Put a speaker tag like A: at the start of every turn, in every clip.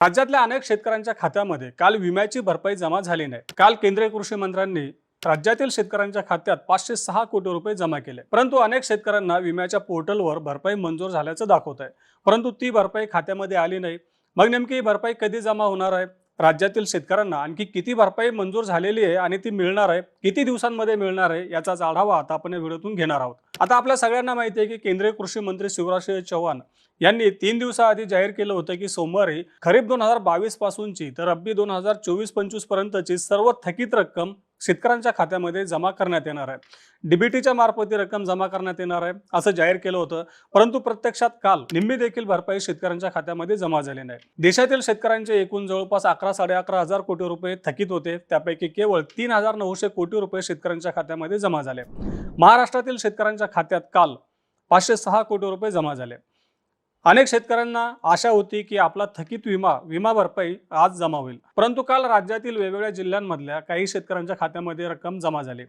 A: राज्यातल्या अनेक शेतकऱ्यांच्या खात्यामध्ये काल विम्याची भरपाई जमा झाली नाही. काल केंद्रीय कृषी मंत्र्यांनी राज्यातील शेतकऱ्यांच्या खात्यात पाचशे सहा कोटी रुपये जमा केले. परंतु अनेक शेतकऱ्यांना विम्याच्या पोर्टलवर भरपाई मंजूर झाल्याचं दाखवत आहे परंतु ती भरपाई खात्यामध्ये आली नाही. मग नेमकी ही भरपाई कधी जमा होणार आहे? राज्यातील शेतकऱ्यांना आणखी किती भरपाई मंजूर झालेली आहे आणि ती मिळणार आहे? किती दिवसांमध्ये मिळणार आहे? याचाच आढावा आता आपण या व्हिडिओतून घेणार आहोत. आता आपल्या सगळ्यांना माहिती आहे की केंद्रीय कृषी मंत्री शिवराजसिंह चौहान यांनी तीन दिवसाआधी जाहीर केलं होतं की सोमवारी खरीप दोन हजार बावीस पासूनची तर रब्बी दोन हजार चोवीस पंचवीस पर्यंतची सर्व थकीत रक्कम शेतकऱ्यांच्या खात्यामध्ये जमा करण्यात येणार आहे. डीबीटीच्या मार्फत रक्कम जमा करण्यात येणार आहे असं जाहीर केलं होतं. परंतु प्रत्यक्षात काल निम्मी देखील भरपाई शेतकऱ्यांच्या खात्यामध्ये जमा झाली नाही. देशातील शेतकऱ्यांचे एकूण जवळपास अकरा साडे अकरा हजार कोटी रुपये थकीत होते. त्यापैकी केवळ तीन हजार नऊशे कोटी रुपये शेतकऱ्यांच्या खात्यामध्ये जमा झाले. महाराष्ट्रातील शेतकऱ्यांच्या खात्यात काल पाचशे सहा कोटी रुपये जमा झाले. अनेक शेतकऱ्यांना आशा होती की आपला थकीत विमा विमा भरपाई आज जमा होईल. परंतु काल राज्यातील वेगवेगळ्या जिल्ह्यांमधल्या काही शेतकऱ्यांच्या खात्यामध्ये रक्कम जमा झाली.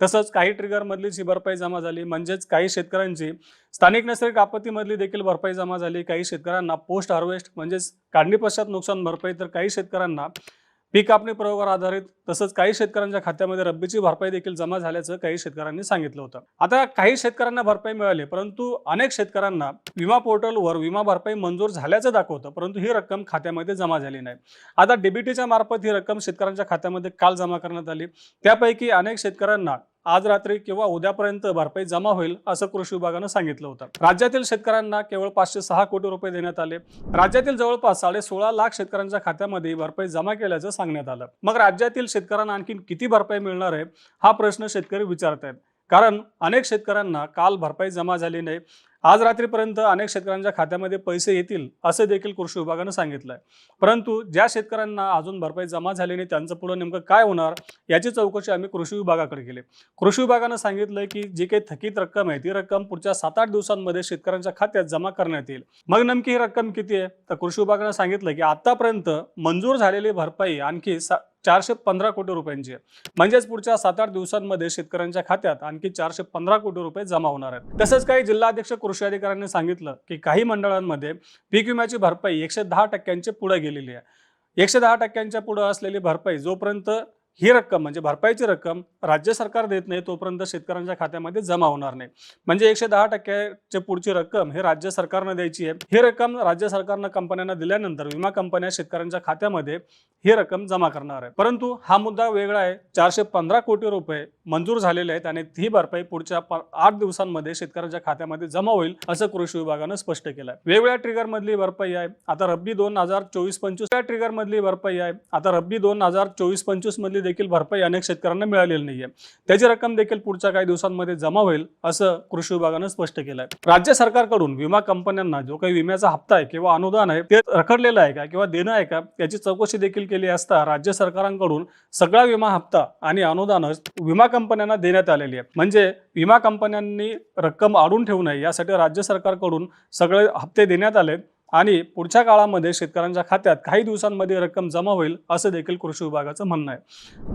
A: तसंच काही ट्रिगरमधलीच ही भरपाई जमा झाली म्हणजेच काही शेतकऱ्यांची स्थानिक नैसर्गिक आपत्तीमधली देखील भरपाई जमा झाली. काही शेतकऱ्यांना पोस्ट हार्वेस्ट म्हणजेच काढणी पश्चात नुकसान भरपाई तर काही शेतकऱ्यांना पीक कापणी प्रयोगावर आधारित तसंच काही शेतकऱ्यांच्या खात्यामध्ये रब्बीची भरपाई देखील जमा झाल्याचं काही शेतकऱ्यांनी सांगितलं होतं. आता काही शेतकऱ्यांना भरपाई मिळाली परंतु अनेक शेतकऱ्यांना विमा पोर्टलवर विमा भरपाई मंजूर झाल्याचं दाखवतं परंतु ही रक्कम खात्यामध्ये जमा झाली नाही. आता डीबीटीच्या मार्फत ही रक्कम शेतकऱ्यांच्या खात्यामध्ये काल जमा करण्यात आली. त्यापैकी अनेक शेतकऱ्यांना आज रात्री किंवा उद्यापर्यंत भरपाई जमा होईल असं कृषी विभागानं सांगितलं होतं. राज्यातील शेतकऱ्यांना केवळ पाचशे सहा कोटी रुपये देण्यात आले. राज्यातील जवळपास साडे सोळा लाख शेतकऱ्यांच्या खात्यामध्ये भरपाई जमा केल्याचं सांगण्यात आलं. मग राज्यातील शेतकऱ्यांना आणखी किती भरपाई मिळणार आहे? हा प्रश्न शेतकरी विचारत आहेत. कारण अनेक शेतकऱ्यांना काल भरपाई जमा झाली नाही. आज रात्रीपर्यंत अनेक शेतकऱ्यांच्या खात्यामध्ये पैसे येतील असं देखील कृषी विभागानं सांगितलं आहे परंतु ज्या शेतकऱ्यांना अजून भरपाई जमा झाली नाही त्यांचं पुढं नेमकं काय होणार याची चौकशी आम्ही कृषी विभागाकडे केली. कृषी विभागानं सांगितलं की जी काही थकीत रक्कम आहे ती रक्कम पुढच्या सात आठ दिवसांमध्ये शेतकऱ्यांच्या खात्यात जमा करण्यात येईल. मग नेमकी ही रक्कम किती आहे? तर कृषी विभागानं सांगितलं की आतापर्यंत मंजूर झालेली भरपाई आणखी सा चारशे पंधरा कोटी रुपयांची आहे. म्हणजेच पुढच्या सात आठ दिवसांमध्ये शेतकऱ्यांच्या खात्यात आणखी चारशे पंधरा कोटी रुपये जमा होणार आहेत. तसंच काही जिल्हाध्यक्ष कृषी अधिकाऱ्यांनी सांगितलं की काही मंडळांमध्ये पीक विम्याची भरपाई एकशे दहा टक्क्यांची पुढे गेलेली आहे. एकशे दहा टक्क्यांच्या पुढे असलेली भरपाई जोपर्यंत ही रक्कम म्हणजे भरपाईची रक्कम राज्य सरकार देत नाही तोपर्यंत शेतकऱ्यांच्या खात्यामध्ये जमा होणार नाही. म्हणजे एकशे दहा टक्क्याच्या पुढची रक्कम हे राज्य सरकारनं द्यायची आहे. ही रक्कम राज्य सरकारनं कंपन्यांना दिल्यानंतर विमा कंपन्या शेतकऱ्यांच्या खात्यामध्ये ही रक्कम जमा करणार आहे. परंतु हा मुद्दा वेगळा आहे. चारशे पंधरा कोटी रुपये मंजूर झालेले आहेत आणि ही भरपाई पुढच्या आठ दिवसांमध्ये शेतकऱ्यांच्या खात्यामध्ये जमा होईल असं कृषी विभागानं स्पष्ट केलं आहे वेगवेगळ्या ट्रिगर मधली भरपाई आहे. आता रब्बी दोन हजार चोवीस पंचवीस या ट्रिगर मधली भरपाई आहे. आता रब्बी दोन हजार चोवीस पंचवीस मधली देखील भरपाई अनेक शेतकऱ्यांना मिळालेली नाहीये. त्याची रक्कम देखील पुढच्या काही दिवसांमध्ये जमा होईल असं कृषी विभागानं स्पष्ट केलं आहे राज्य सरकारकडून विमा कंपन्यांना जो काही विम्याचा हप्ता आहे किंवा अनुदान आहे ते रखडलेलं आहे का किंवा देणं आहे का याची चौकशी देखील केली असता राज्य सरकारांकडून सगळा विमा हप्ता आणि अनुदान विमा कंपन्यांना देण्यात आलेली आहे म्हणजे विमा कंपन्यांनी रक्कम आडून ठेवू नये यासाठी राज्य सरकारकडून सगळे हप्ते देण्यात आले आणि पुढच्या काळामध्ये शेतकऱ्यांच्या खात्यात काही दिवसांमध्ये रक्कम जमा होईल असं देखील कृषी विभागाचं म्हणणं आहे.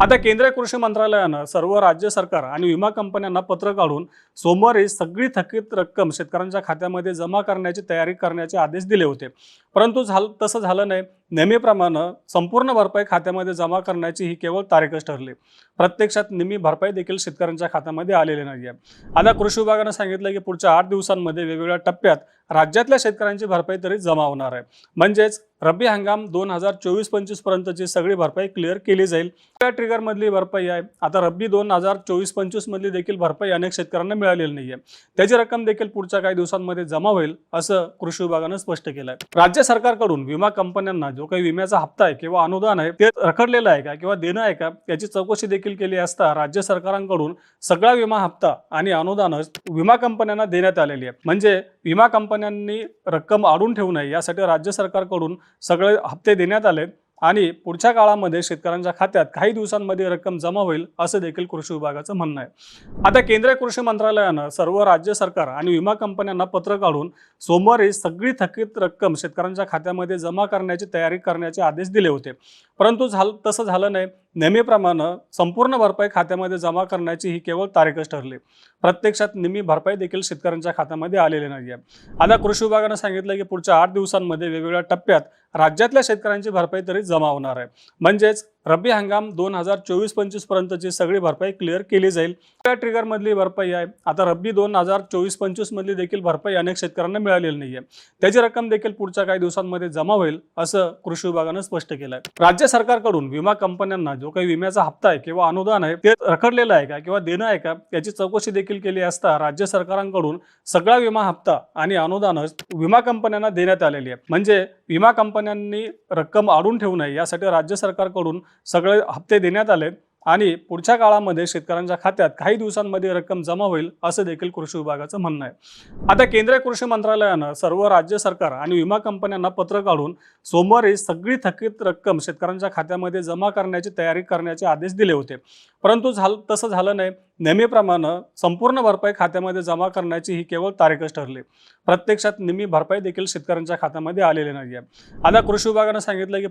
A: आता केंद्रीय कृषी मंत्रालयानं सर्व राज्य सरकार आणि विमा कंपन्यांना पत्र काढून सोमवारी सगळी थकीत रक्कम शेतकऱ्यांच्या खात्यामध्ये जमा करण्याची तयारी करण्याचे आदेश दिले होते. परंतु झालं तसं झालं नाही. नेहमीप्रमाणे संपूर्ण भरपाई खात्यामध्ये जमा करण्याची ही केवळ तारीखच ठरली. प्रत्यक्षात निम्मी भरपाई देखील शेतकऱ्यांच्या खात्यामध्ये आलेली नाही आहे आता कृषी विभागानं सांगितलं की पुढच्या आठ दिवसांमध्ये वेगवेगळ्या टप्प्यात राज्यातल्या शेतकऱ्यांची भरपाई तरी जमा होणार आहे. म्हणजेच रब्बी हंगाम दोन हजार चोवीस पंचवीस पर्यंतची सगळी भरपाई क्लिअर केली जाईल. त्या ट्रिगरमधली भरपाई आहे. आता रब्बी दोन हजार चोवीस पंचवीसमधली देखील भरपाई अनेक शेतकऱ्यांना मिळालेली नाही आहे त्याची रक्कम देखील पुढच्या काही दिवसांमध्ये जमा होईल असं कृषी विभागानं स्पष्ट केलं आहे राज्य सरकारकडून विमा कंपन्यांना जो काही विम्याचा हप्ता आहे किंवा अनुदान आहे ते रखडलेलं आहे का किंवा देणं आहे का याची चौकशी देखील केली असता राज्य सरकारांकडून सगळा विमा हप्ता आणि अनुदान विमा कंपन्यांना देण्यात आलेली आहे. म्हणजे विमा कंपन्यांनी रक्कम अडून ठेवू नये यासाठी राज्य सरकारकडून सगळे हप्ते देण्यात आले आणि पुढच्या काळामध्ये शेतकऱ्यांच्या खात्यात काही दिवसांमध्ये रक्कम जमा होईल असं देखील कृषी विभागाचं म्हणणं आहे. आता केंद्रीय कृषी मंत्रालयानं सर्व राज्य सरकार आणि विमा कंपन्यांना पत्र काढून सोमवारी सगळी थकीत रक्कम शेतकऱ्यांच्या खात्यामध्ये जमा करण्याची तयारी करण्याचे आदेश दिले होते. परंतु झाल तसं झालं नाही. नेहमीप्रमाणे संपूर्ण भरपाई खात्यामध्ये जमा करण्याची ही केवळ तारीखच ठरली. प्रत्यक्षात निम्मी भरपाई देखील शेतकऱ्यांच्या खात्यामध्ये आलेली नाही आहे आता कृषी विभागानं सांगितलं की पुढच्या आठ दिवसांमध्ये वेगवेगळ्या टप्प्यात राज्यातल्या शेतकऱ्यांची भरपाई तरी जमा होणार आहे. म्हणजेच रब्बी हंगाम दोन हजार चोवीस पंचवीस पर्यंतची सगळी भरपाई क्लिअर केली जाईल. त्या ट्रिगर मधली भरपाई आहे. आता रब्बी दोन हजार चोवीस पंचवीस मधली देखील भरपाई अनेक शेतकऱ्यांना मिळालेली नाही आहे त्याची रक्कम देखील पुढच्या काही दिवसांमध्ये जमा होईल असं कृषी विभागानं स्पष्ट केलं आहे राज्य सरकारकडून विमा कंपन्यांना जो काही विम्याचा हप्ता आहे किंवा अनुदान आहे ते रखडलेलं आहे का किंवा देणं आहे का याची चौकशी देखील केली असता राज्य सरकारांकडून सगळा विमा हप्ता आणि अनुदान विमा कंपन्यांना देण्यात आलेली आहे. म्हणजे विमा कंपन्या कंपन्यांनी रक्कम आडून ठेवू नये यासाठी राज्य सरकारकडून सगळे हप्ते देण्यात आले आणि पुढच्या काळामध्ये शेतकऱ्यांच्या खात्यात काही दिवसांमध्ये रक्कम जमा होईल असं देखील कृषी विभागाचं म्हणणं आहे. आता केंद्रीय कृषी मंत्रालयानं सर्व राज्य सरकार आणि विमा कंपन्यांना पत्र काढून सोमवारी सगळी थकीत रक्कम शेतकऱ्यांच्या खात्यामध्ये जमा करण्याची तयारी करण्याचे आदेश दिले होते. परंतु झालं तसं झालं नाही. नेहमीप्रमाणे संपूर्ण भरपाई खात्यामध्ये जमा करण्याची ही केवळ तारीखच ठरली. प्रत्यक्षात निम्मी भरपाई देखील शेतकऱ्यांच्या खात्यामध्ये आलेली नाही आहे आता कृषी विभागानं सांगितलं की